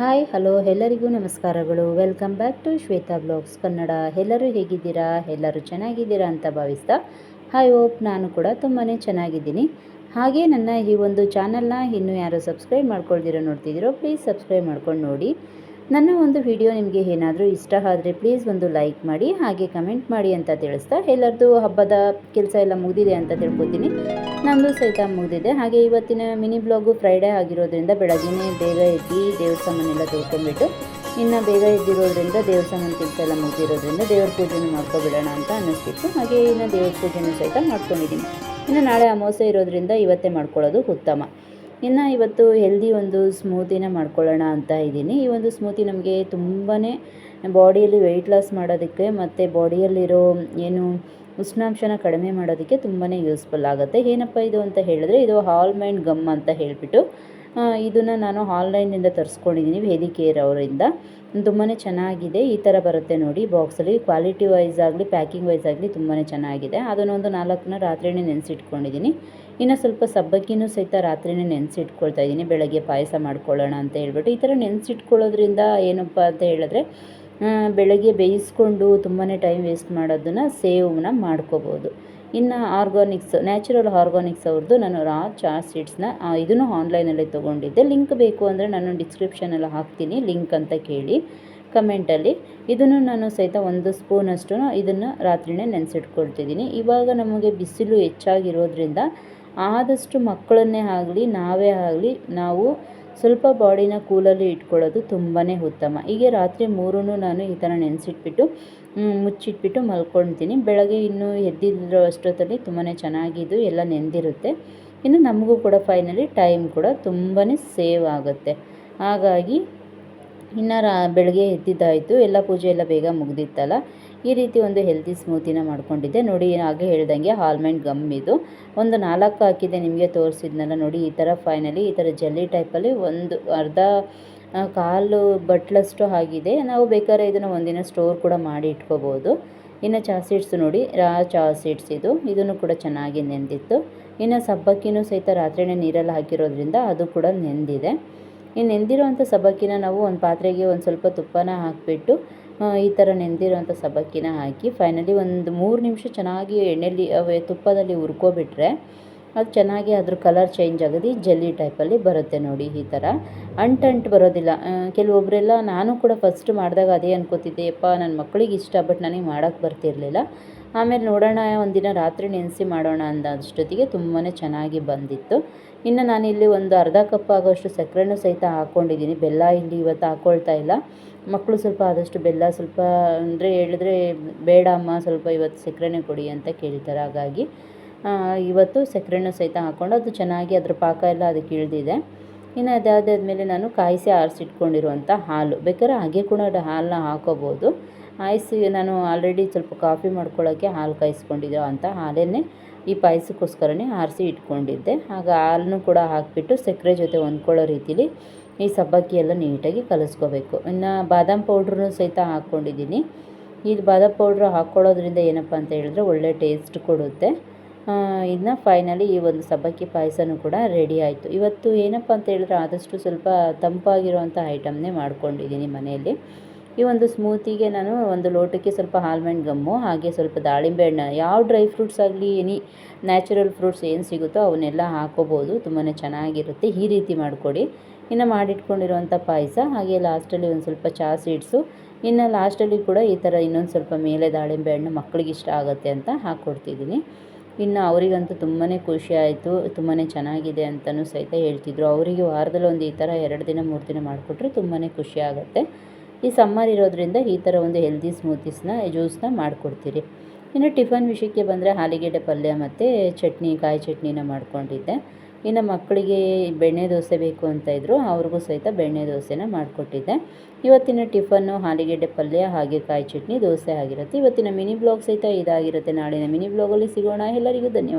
Hi, hello, ಎಲ್ಲರಿಗೂ ನಮಸ್ಕಾರಗಳು. Welcome back to Shweta blogs. Kannada, ಎಲ್ಲರೂ ಹೇಗಿದ್ದೀರಾ? ಎಲ್ಲರೂ ಚೆನ್ನಾಗಿದ್ದೀರಾ ಅಂತ ಭಾವಿಸ್ತಾ? ಹಾಯ್ ಓಪ್ ನಾನು ಕೂಡ ತುಂಬಾ ಚೆನ್ನಾಗಿದ್ದೀನಿ. ಹಾಗೆ ನನ್ನ ಈ ಒಂದು ಚಾನಲ್ನ ಇನ್ನೂ ಯಾರು ಸಬ್ಸ್ಕ್ರೈಬ್ ಮಾಡ್ಕೊಳ್ದಿರೋ ನೋಡ್ತಿದ್ದೀರೋ ಪ್ಲೀಸ್ ಸಬ್ಸ್ಕ್ರೈಬ್ ಮಾಡ್ಕೊಂಡು ನೋಡಿ. ನನ್ನ ಒಂದು ವಿಡಿಯೋ ನಿಮಗೆ ಏನಾದರೂ ಇಷ್ಟ ಆದರೆ ಪ್ಲೀಸ್ ಒಂದು ಲೈಕ್ ಮಾಡಿ ಹಾಗೆ ಕಮೆಂಟ್ ಮಾಡಿ ಅಂತ ತಿಳಿಸ್ತಾ ಎಲ್ಲರದ್ದು ಹಬ್ಬದ ಕೆಲಸ ಎಲ್ಲ ಮುಗಿದಿದೆ ಅಂತ ತಿಳ್ಕೊತೀನಿ. ನಮ್ಮದು ಸಹಿತ ಮುಗಿದಿದೆ. ಹಾಗೆ ಇವತ್ತಿನ ಮಿನಿ ಬ್ಲಾಗು ಫ್ರೈಡೇ ಆಗಿರೋದ್ರಿಂದ ಬೆಳಗ್ಗೆ ಬೇಗ ಎದ್ದು ದೇವ್ರ ಸಾಮಾನೆಲ್ಲ ತೊಳ್ಕೊಂಡ್ಬಿಟ್ಟು ಇನ್ನು ಬೇಗ ಎದ್ದಿರೋದ್ರಿಂದ ದೇವ್ರ ಸಾಮಾನು ಕೆಲಸ ಎಲ್ಲ ಮುಗಿದಿರೋದ್ರಿಂದ ದೇವ್ರ ಪೂಜೆನೂ ಮಾಡ್ಕೊಬಿಡೋಣ ಅಂತ ಅನ್ನಿಸ್ತಿತ್ತು. ಹಾಗೆ ಇನ್ನು ದೇವ್ರ ಪೂಜೆನೂ ಸಹಿತ ಮಾಡ್ಕೊಂಡಿದ್ದೀನಿ. ಇನ್ನು ನಾಳೆ ಅಮಾವಾಸ್ಯೆ ಇರೋದ್ರಿಂದ ಇವತ್ತೇ ಮಾಡ್ಕೊಳ್ಳೋದು ಉತ್ತಮ. ಇನ್ನು ಇವತ್ತು ಹೆಲ್ದಿ ಒಂದು ಸ್ಮೂತಿನ ಮಾಡ್ಕೊಳ್ಳೋಣ ಅಂತ ಇದ್ದೀನಿ. ಈ ಒಂದು ಸ್ಮೂತಿ ನಮಗೆ ತುಂಬಾ ಬಾಡಿಯಲ್ಲಿ ವೆಯ್ಟ್ ಲಾಸ್ ಮಾಡೋದಕ್ಕೆ ಮತ್ತು ಬಾಡಿಯಲ್ಲಿರೋ ಏನು ಉಷ್ಣಾಂಶನ ಕಡಿಮೆ ಮಾಡೋದಕ್ಕೆ ತುಂಬಾ ಯೂಸ್ಫುಲ್ ಆಗುತ್ತೆ. ಏನಪ್ಪ ಇದು ಅಂತ ಹೇಳಿದ್ರೆ ಇದು ಹಾಲ್ಮೈಂಡ್ ಗಮ್ ಅಂತ ಹೇಳಿಬಿಟ್ಟು ಇದನ್ನು ನಾನು ಆನ್ಲೈನಿಂದ ತರಿಸ್ಕೊಂಡಿದ್ದೀನಿ ವೇದಿಕೇರ್ ಅವರಿಂದ ತುಂಬಾ ಚೆನ್ನಾಗಿದೆ. ಈ ಥರ ಬರುತ್ತೆ ನೋಡಿ ಬಾಕ್ಸಲ್ಲಿ ಕ್ವಾಲಿಟಿ ವೈಸ್ ಆಗಲಿ ಪ್ಯಾಕಿಂಗ್ ವೈಸ್ ಆಗಲಿ ತುಂಬಾ ಚೆನ್ನಾಗಿದೆ. ಅದನ್ನೊಂದು ನಾಲ್ಕನ್ನ ರಾತ್ರಿನೇ ನೆನೆಸಿಟ್ಕೊಂಡಿದ್ದೀನಿ ಇನ್ನು ಸ್ವಲ್ಪ ಸಬ್ಬಕ್ಕಿನೂ ಸಹಿತ ರಾತ್ರಿನೇ ನೆನೆಸಿಟ್ಕೊಳ್ತಾ ಇದ್ದೀನಿ ಬೆಳಗ್ಗೆ ಪಾಯಸ ಮಾಡ್ಕೊಳ್ಳೋಣ ಅಂತ ಹೇಳ್ಬಿಟ್ಟು. ಈ ಥರ ನೆನೆಸಿಟ್ಕೊಳ್ಳೋದ್ರಿಂದ ಏನಪ್ಪ ಅಂತ ಹೇಳಿದ್ರೆ ಬೆಳಗ್ಗೆ ಬೇಯಿಸ್ಕೊಂಡು ತುಂಬಾ ಟೈಮ್ ವೇಸ್ಟ್ ಮಾಡೋದನ್ನು ಸೇವ್ನ ಮಾಡ್ಕೋಬೋದು. ಇನ್ನು ಆರ್ಗಾನಿಕ್ಸ್, ನ್ಯಾಚುರಲ್ ಆರ್ಗಾನಿಕ್ಸ್ ಅವ್ರದ್ದು ನಾನು ರಾ ಚಾ ಸೀಡ್ಸ್ನ ಇದನ್ನು ಆನ್ಲೈನಲ್ಲಿ ತೊಗೊಂಡಿದ್ದೆ. ಲಿಂಕ್ ಬೇಕು ಅಂದರೆ ನಾನು ಡಿಸ್ಕ್ರಿಪ್ಷನಲ್ಲಿ ಹಾಕ್ತೀನಿ, ಲಿಂಕ್ ಅಂತ ಕೇಳಿ ಕಮೆಂಟಲ್ಲಿ. ಇದನ್ನು ನಾನು ಸಹಿತ ಒಂದು ಸ್ಪೂನಷ್ಟು ಇದನ್ನು ರಾತ್ರಿನೇ ನೆನೆಸಿಟ್ಕೊಳ್ತಿದ್ದೀನಿ. ಇವಾಗ ನಮಗೆ ಬಿಸಿಲು ಹೆಚ್ಚಾಗಿರೋದ್ರಿಂದ ಆದಷ್ಟು ಮಕ್ಕಳನ್ನೇ ಆಗಲಿ, ನಾವೇ ಆಗಲಿ, ನಾವು ಸ್ವಲ್ಪ ಬಾಡಿನ ಕೂಲಲ್ಲಿ ಇಟ್ಕೊಳ್ಳೋದು ತುಂಬಾ ಉತ್ತಮ. ಹೀಗೆ ರಾತ್ರಿ ಮೂರೂ ನಾನು ಈ ಥರ ನೆನೆಸಿಟ್ಬಿಟ್ಟು ಮುಚ್ಚಿಟ್ಬಿಟ್ಟು ಮಲ್ಕೊಳ್ತೀನಿ ಬೆಳಗ್ಗೆ ಇನ್ನೂ ಎದ್ದಿರೋ ಅಷ್ಟೊತ್ತಲ್ಲಿ ತುಂಬಾ ಚೆನ್ನಾಗಿದ್ದು, ಎಲ್ಲ ನೆಂದಿರುತ್ತೆ. ಇನ್ನು ನಮಗೂ ಕೂಡ ಫೈನಲಿ ಟೈಮ್ ಕೂಡ ತುಂಬಾ ಸೇವ್ ಆಗುತ್ತೆ. ಹಾಗಾಗಿ, ಇನ್ನು ರಾ, ಬೆಳಗ್ಗೆ ಎದ್ದಿದ್ದಾಯಿತು. ಎಲ್ಲ ಪೂಜೆ ಎಲ್ಲ ಬೇಗ ಮುಗ್ದಿತ್ತಲ್ಲ. ಈ ರೀತಿ ಒಂದು ಹೆಲ್ತಿ ಸ್ಮೂತಿನ ಮಾಡ್ಕೊಂಡಿದ್ದೆ. ನೋಡಿ, ಹಾಗೆ ಹೇಳ್ದಂಗೆ ಆಲ್ಮಂಡ್ ಗಮ್ ಇದು. ಒಂದು ನಾಲ್ಕು ಹಾಕಿದ್ದೆ ನಿಮಗೆ ತೋರಿಸಿದ್ನಲ್ಲ ನೋಡಿ, ಈ ಥರ ಫೈನಲಿ ಈ ಥರ ಜಲ್ಲಿ ಟೈಪಲ್ಲಿ ಒಂದು ಅರ್ಧ ಕಾಲು ಬಟ್ಲಷ್ಟು ಆಗಿದೆ. ನಾವು ಬೇಕಾದ್ರೆ ಇದನ್ನು ಒಂದಿನ ಸ್ಟೋರ್ ಕೂಡ ಮಾಡಿ ಇಟ್ಕೋಬೋದು. ಇನ್ನು ಚಾ ಸೀಡ್ಸ್ ನೋಡಿ, ರಾ ಚಾ ಸೀಡ್ಸ್ ಇದು. ಇದನ್ನು ಕೂಡ ಚೆನ್ನಾಗಿ ನೆಂದಿತ್ತು. ಇನ್ನು ಸಬ್ಬಕ್ಕಿನೂ ಸಹಿತ ರಾತ್ರಿನೇ ನೀರಲ್ಲಿ ಹಾಕಿರೋದ್ರಿಂದ ಅದು ಕೂಡ ನೆಂದಿದೆ. ಈ ನೆಂದಿರೋವಂಥ ಸಬ್ಬಕ್ಕಿನ ನಾವು ಒಂದು ಪಾತ್ರೆಗೆ ಒಂದು ಸ್ವಲ್ಪ ತುಪ್ಪನ ಹಾಕಿಬಿಟ್ಟು ಈ ಥರ ನೆಂದಿರುವಂಥ ಸಬ್ಬಕ್ಕಿನ ಹಾಕಿ ಫೈನಲಿ ಒಂದು ಮೂರು ನಿಮಿಷ ಚೆನ್ನಾಗಿ ಎಣ್ಣೆಲಿ, ಅವೇ ತುಪ್ಪದಲ್ಲಿ ಹುರ್ಕೊಬಿಟ್ರೆ ಅದು ಚೆನ್ನಾಗಿ ಅದ್ರ ಕಲರ್ ಚೇಂಜ್ ಆಗೋದು ಜೆಲ್ಲಿ ಟೈಪಲ್ಲಿ ಬರುತ್ತೆ ನೋಡಿ ಈ ಥರ. ಅಂಟಂಟು ಬರೋದಿಲ್ಲ. ಕೆಲವೊಬ್ಬರೆಲ್ಲ ನಾನು ಕೂಡ ಫಸ್ಟ್ ಮಾಡಿದಾಗ ಅದೇ ಅನ್ಕೋತಿದ್ದೆ, ಯಪ್ಪ ನನ್ನ ಮಕ್ಕಳಿಗೆ ಇಷ್ಟ ಬಟ್ ನನಗೆ ಮಾಡೋಕ್ಕೆ ಬರ್ತಿರಲಿಲ್ಲ. ಆಮೇಲೆ ನೋಡೋಣ, ಒಂದಿನ ರಾತ್ರಿ ನೆನೆಸಿ ಮಾಡೋಣ ಅಂದ ಅಷ್ಟೊತ್ತಿಗೆ ತುಂಬಾ ಚೆನ್ನಾಗಿ ಬಂದಿತ್ತು. ಇನ್ನು ನಾನಿಲ್ಲಿ ಒಂದು ಅರ್ಧ ಕಪ್ ಆಗೋಷ್ಟು ಸಕ್ಕರೆನೂ ಸಹಿತ ಹಾಕ್ಕೊಂಡಿದ್ದೀನಿ ಬೆಲ್ಲ ಇಲ್ಲಿ ಇವತ್ತು ಹಾಕ್ಕೊಳ್ತಾ ಇಲ್ಲ. ಮಕ್ಕಳು ಸ್ವಲ್ಪ ಆದಷ್ಟು ಬೆಲ್ಲ ಸ್ವಲ್ಪ ಅಂದರೆ ಹೇಳಿದ್ರೆ ಬೇಡ, ಅಮ್ಮ, ಸ್ವಲ್ಪ ಇವತ್ತು ಸಕ್ಕರೆನೇ ಕೊಡಿ ಅಂತ ಕೇಳ್ತಾರೆ. ಹಾಗಾಗಿ ಇವತ್ತು ಸಕ್ಕರೆನೂ ಸಹಿತ ಹಾಕ್ಕೊಂಡು ಅದು ಚೆನ್ನಾಗಿ ಅದ್ರ ಪಾಕ ಎಲ್ಲ ಅದಕ್ಕೆ ಇಳಿದಿದೆ. ಇನ್ನು ಮೇಲೆ ನಾನು ಕಾಯಿಸಿ ಆರಿಸಿಟ್ಕೊಂಡಿರುವಂಥ ಹಾಲು. ಬೇಕಾದ್ರೆ ಹಾಗೆ ಕೂಡ ಹಾಲನ್ನ ಹಾಕೋಬೋದು. ಆಯಿಸಿ ನಾನು ಆಲ್ರೆಡಿ ಸ್ವಲ್ಪ ಕಾಫಿ ಮಾಡ್ಕೊಳ್ಳೋಕ್ಕೆ ಹಾಲು ಕಾಯಿಸ್ಕೊಂಡಿದ್ದೋ ಅಂತ ಹಾಲನ್ನೇ ಈ ಪಾಯಸಕ್ಕೋಸ್ಕರನೇ ಆರಿಸಿ ಇಟ್ಕೊಂಡಿದ್ದೆ. ಆಗ ಹಾಲನ್ನು ಕೂಡ ಹಾಕಿಬಿಟ್ಟು ಸಕ್ಕರೆ ಜೊತೆ ಹೊಂದ್ಕೊಳ್ಳೋ ರೀತಿಲಿ ಈ ಸಬ್ಬಕ್ಕಿ ಎಲ್ಲ ನೀಟಾಗಿ ಕಲಿಸ್ಕೋಬೇಕು. ಇನ್ನು ಬಾದಾಮ್ ಪೌಡ್ರೂ ಸಹಿತ ಹಾಕ್ಕೊಂಡಿದ್ದೀನಿ. ಈ ಬಾದಾಮ್ ಪೌಡ್ರ್ ಹಾಕ್ಕೊಳ್ಳೋದ್ರಿಂದ ಏನಪ್ಪ ಅಂತ ಹೇಳಿದ್ರೆ ಒಳ್ಳೆ ಟೇಸ್ಟ್ ಕೊಡುತ್ತೆ. ಇನ್ನು ಫೈನಲಿ ಈ ಒಂದು ಸಬ್ಬಕ್ಕಿ ಪಾಯಸನೂ ಕೂಡ ರೆಡಿ ಆಯಿತು. ಇವತ್ತು ಏನಪ್ಪ ಅಂತ ಹೇಳಿದ್ರೆ ಆದಷ್ಟು ಸ್ವಲ್ಪ ತಂಪಾಗಿರುವಂಥ ಐಟಮ್ನೇ ಮಾಡ್ಕೊಂಡಿದ್ದೀನಿ ಮನೆಯಲ್ಲಿ. ಈ ಒಂದು ಸ್ಮೂತಿಗೆ ನಾನು ಒಂದು ಲೋಟಕ್ಕೆ ಸ್ವಲ್ಪ ಆಲ್ಮಂಡ್ ಗಮ್ಮು ಹಾಗೆ ಸ್ವಲ್ಪ ದಾಳಿಂಬೆ ಹಣ್ಣು ಯಾವ ಡ್ರೈ ಫ್ರೂಟ್ಸ್ ಆಗಲಿ ಎನಿ ನ್ಯಾಚುರಲ್ ಫ್ರೂಟ್ಸ್ ಏನು ಸಿಗುತ್ತೋ ಅವನ್ನೆಲ್ಲ ಹಾಕೋಬೋದು. ತುಂಬಾ ಚೆನ್ನಾಗಿರುತ್ತೆ. ಈ ರೀತಿ ಮಾಡಿಕೊಡಿ. ಇನ್ನು ಮಾಡಿಟ್ಕೊಂಡಿರುವಂಥ ಪಾಯಸ, ಹಾಗೆ ಲಾಸ್ಟಲ್ಲಿ ಒಂದು ಸ್ವಲ್ಪ ಚಾ ಸೀಡ್ಸು ಇನ್ನು ಲಾಸ್ಟಲ್ಲಿ ಕೂಡ ಈ ಥರ ಇನ್ನೊಂದು ಸ್ವಲ್ಪ ಮೇಲೆ ದಾಳಿಂಬೆ ಹಣ್ಣು ಮಕ್ಕಳಿಗೆ ಇಷ್ಟ ಆಗುತ್ತೆ ಅಂತ ಹಾಕ್ಕೊಡ್ತಿದ್ದೀನಿ ಇನ್ನು ಅವರಿಗಂತೂ ತುಂಬಾ ಖುಷಿ ಆಯಿತು ತುಂಬಾ ಚೆನ್ನಾಗಿದೆ ಅಂತಲೂ ಸಹಿತ ಹೇಳ್ತಿದ್ರು. ಅವರಿಗೆ ವಾರದಲ್ಲಿ ಒಂದು ಈ ಥರ ಎರಡು ದಿನ, ಮೂರು ದಿನ ಮಾಡಿಕೊಟ್ರೆ ತುಂಬಾ ಖುಷಿ ಆಗುತ್ತೆ. ಈ ಸಮ್ಮರ್ ಇರೋದ್ರಿಂದ ಈ ಥರ ಒಂದು ಹೆಲ್ದಿ ಸ್ಮೂತೀಸ್ನ ಜ್ಯೂಸ್ನ ಮಾಡಿಕೊಡ್ತೀರಿ. ಇನ್ನು ಟಿಫನ್ ವಿಷಯಕ್ಕೆ ಬಂದರೆ ಹಾಲಿಗೆಡೆ ಪಲ್ಯ ಮತ್ತು ಚಟ್ನಿ, ಕಾಯಿ ಚಟ್ನಿನ ಮಾಡ್ಕೊಂಡಿದ್ದೆ. ಇನ್ನು ಮಕ್ಕಳಿಗೆ ಬೆಣ್ಣೆ ದೋಸೆ ಬೇಕು ಅಂತ ಇದ್ದರು ಅವ್ರಿಗೂ ಸಹಿತ ಬೆಣ್ಣೆ ದೋಸೆನ ಮಾಡಿಕೊಟ್ಟಿದ್ದೆ. ಇವತ್ತಿನ ಟಿಫನ್ನು ಆಲೂಗೆಡ್ಡೆ ಪಲ್ಯ ಹಾಗೆ ಕಾಯಿ ಚಟ್ನಿ ದೋಸೆ ಆಗಿರುತ್ತೆ. ಇವತ್ತಿನ ಮಿನಿ ಬ್ಲಾಗ್ ಸಹಿತ ಇದಾಗಿರುತ್ತೆ. ನಾಳಿನ ಮಿನಿ ಬ್ಲಾಗಲ್ಲಿ ಸಿಗೋಣ. ಎಲ್ಲರಿಗೂ ಧನ್ಯವಾದ.